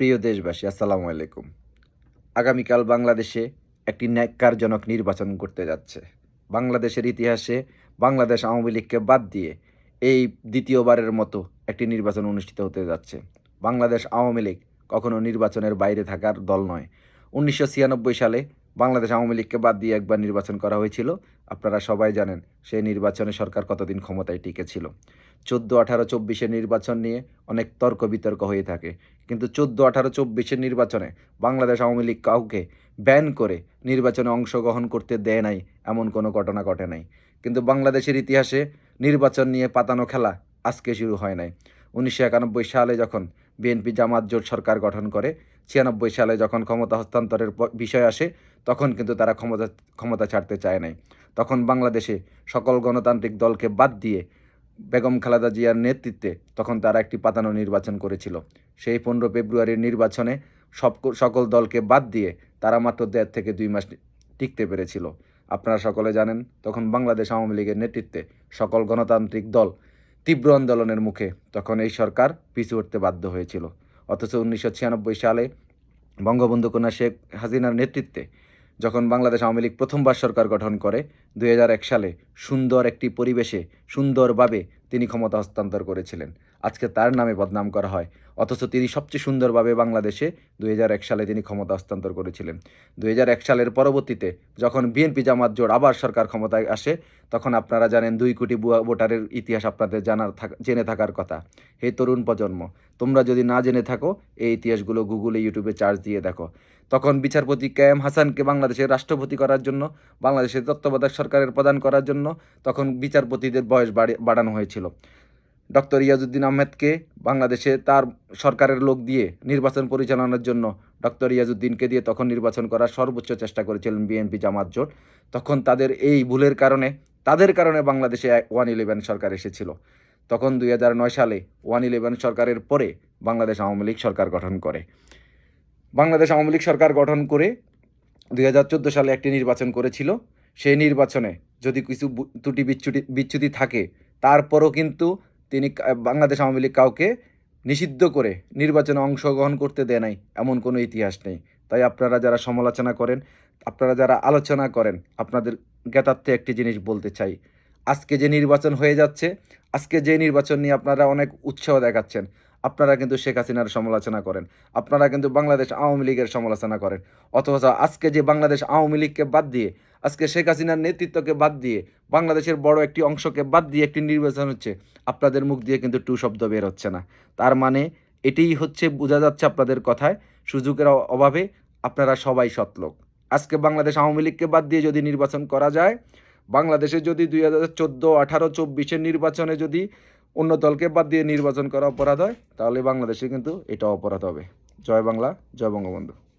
প্রিয় দেশবাসী, আসসালামু আলাইকুম। আগামীকাল বাংলাদেশে একটি ন্যাক্কারজনক নির্বাচন করতে যাচ্ছে। বাংলাদেশের ইতিহাসে বাংলাদেশ আওয়ামী লীগকে বাদ দিয়ে এই দ্বিতীয়বারের মতো একটি নির্বাচন অনুষ্ঠিত হতে যাচ্ছে। বাংলাদেশ আওয়ামী লীগ কখনো নির্বাচনের বাইরে থাকার দল নয়। উনিশশো সালে বাংলাদেশ আওয়ামী লীগকে বাদ দিয়ে একবার নির্বাচন করা হয়েছিল। আপনারা সবাই জানেন, সেই নির্বাচনে সরকার কতদিন ক্ষমতায় টিকেছিল চোদ্দ আঠারো চব্বিশের নির্বাচন নিয়ে অনেক তর্ক বিতর্ক হয়ে থাকে। কিন্তু চোদ্দ আঠারো চব্বিশের নির্বাচনে বাংলাদেশ আওয়ামী লীগ কাউকে ব্যান করে নির্বাচনে অংশগ্রহণ করতে দেয় নাই, এমন কোনো ঘটনা ঘটে নাই। কিন্তু বাংলাদেশের ইতিহাসে নির্বাচন নিয়ে পাতানো খেলা আজকে শুরু হয় নাই। উনিশশো একানব্বই সালে যখন বিএনপি জামাত জোট সরকার গঠন করে। ছিয়ানব্বই সালে যখন ক্ষমতা হস্তান্তরের বিষয় আসে, তখন কিন্তু তারা ক্ষমতা ক্ষমতা ছাড়তে চায় নাই। তখন বাংলাদেশে সকল গণতান্ত্রিক দলকে বাদ দিয়ে বেগম খালেদা জিয়ার নেতৃত্বে তখন তারা একটি পাতানো নির্বাচন করেছিল। সেই পনেরো ফেব্রুয়ারির নির্বাচনে সব সকল দলকে বাদ দিয়ে তারা মাত্র দেড় থেকে দুই মাস টিকতে পেরেছিল। আপনারা সকলে জানেন, তখন বাংলাদেশ আওয়ামী লীগের নেতৃত্বে সকল গণতান্ত্রিক দল তীব্র আন্দোলনের মুখে তখন এই সরকার পিছু উঠতে বাধ্য হয়েছিল। অথচ উনিশশো ছিয়ানব্বই সালে বঙ্গবন্ধু কন্যা শেখ হাসিনার নেতৃত্বে যখন বাংলাদেশ আওয়ামী লীগ প্রথমবার সরকার গঠন করে দু হাজার এক সালে সুন্দর একটি পরিবেশে, সুন্দরভাবে তিনি ক্ষমতা হস্তান্তর করেছিলেন। আজকে তার নামে বদনাম করা হয়। অথচ তিনি সবচেয়ে সুন্দরভাবে বাংলাদেশে দুই হাজার এক সালে তিনি ক্ষমতা হস্তান্তর করেছিলেন। দুই হাজার এক সালের পরবর্তীতে যখন বিএনপি জামাত জোট আবার সরকার ক্ষমতায় আসে, তখন আপনারা জানেন দুই কোটি বুয়া ভোটারের ইতিহাস আপনাদের জানার জেনে থাকার কথা। হে তরুণ প্রজন্ম, তোমরা যদি না জেনে থাকো, এই ইতিহাসগুলো গুগলে, ইউটিউবে চার্জ দিয়ে দেখো। তখন বিচারপতি কে এম হাসানকে বাংলাদেশের রাষ্ট্রপতি করার জন্য, বাংলাদেশের তত্ত্বাবধায়ক সরকারের প্রদান করার জন্য তখন বিচারপতিদের বয়স বাড়ি- বাড়ানো হয়েছিল। ডক্টর ইয়াজউদ্দিন আহমেদকে বাংলাদেশে তার সরকারের লোক দিয়ে নির্বাচন পরিচালনার জন্য ডক্টর ইয়াজুদ্দিনকে দিয়ে তখন নির্বাচন করার সর্বোচ্চ চেষ্টা করেছিলেন বিএনপি জামাত জোট। তখন তাদের এই ভুলের কারণে, তাদের কারণে বাংলাদেশে ওয়ান ইলেভেন সরকার এসেছিল। তখন দুই সালে ওয়ান ইলেভেন সরকারের পরে বাংলাদেশ আওয়ামী লীগ সরকার গঠন করে। বাংলাদেশ আওয়ামী লীগ সরকার গঠন করে দুই হাজার চোদ্দ সালে একটি নির্বাচন করেছিল। সেই নির্বাচনে যদি কিছু ত্রুটি বিচ্যুতি বিচ্যুতি থাকে তারপরও কিন্তু তিনি বাংলাদেশ আওয়ামী লীগ কাউকে নিষিদ্ধ করে নির্বাচনে অংশগ্রহণ করতে দেয় নাই, এমন কোনো ইতিহাস নেই। তাই আপনারা যারা সমালোচনা করেন, আপনারা যারা আলোচনা করেন, আপনাদের জ্ঞাতার্থে একটি জিনিস বলতে চাই। আজকে যে নির্বাচন হয়ে যাচ্ছে, আজকে যে নির্বাচন নিয়ে আপনারা অনেক উৎসাহ দেখাচ্ছেন আপনারা কিন্তু শেখ হাসিনার সমালোচনা করেন। আপনারা কিন্তু বাংলাদেশ আওয়ামী লীগের সমালোচনা করেন। অথচ আজকে যে বাংলাদেশ আওয়ামী লীগকে বাদ দিয়ে, আজকে শেখ হাসিনার নেতৃত্বকে বাদ দিয়ে, বাংলাদেশের বড় একটি অংশকে বাদ দিয়ে একটি নির্বাচন হচ্ছে, আপনাদের মুখ দিয়ে কিন্তু টু শব্দ বের হচ্ছে না। তার মানে এটাই হচ্ছে, বোঝা যাচ্ছে আপনাদের কথায়, সুযোগের অভাবে আপনারা সবাই সৎলোক। আজকে বাংলাদেশ আওয়ামী লীগকে বাদ দিয়ে যদি নির্বাচন করা যায়, বাংলাদেশে যদি দুই হাজার চোদ্দ, আঠারো, চব্বিশের নির্বাচনে যদি অন্য দলকে বাদ দিয়ে নির্বাচন করা অপরাধ হয়, তাহলে বাংলাদেশে কিন্তু এটা অপরাধ হবে। জয় বাংলা, জয় বঙ্গবন্ধু।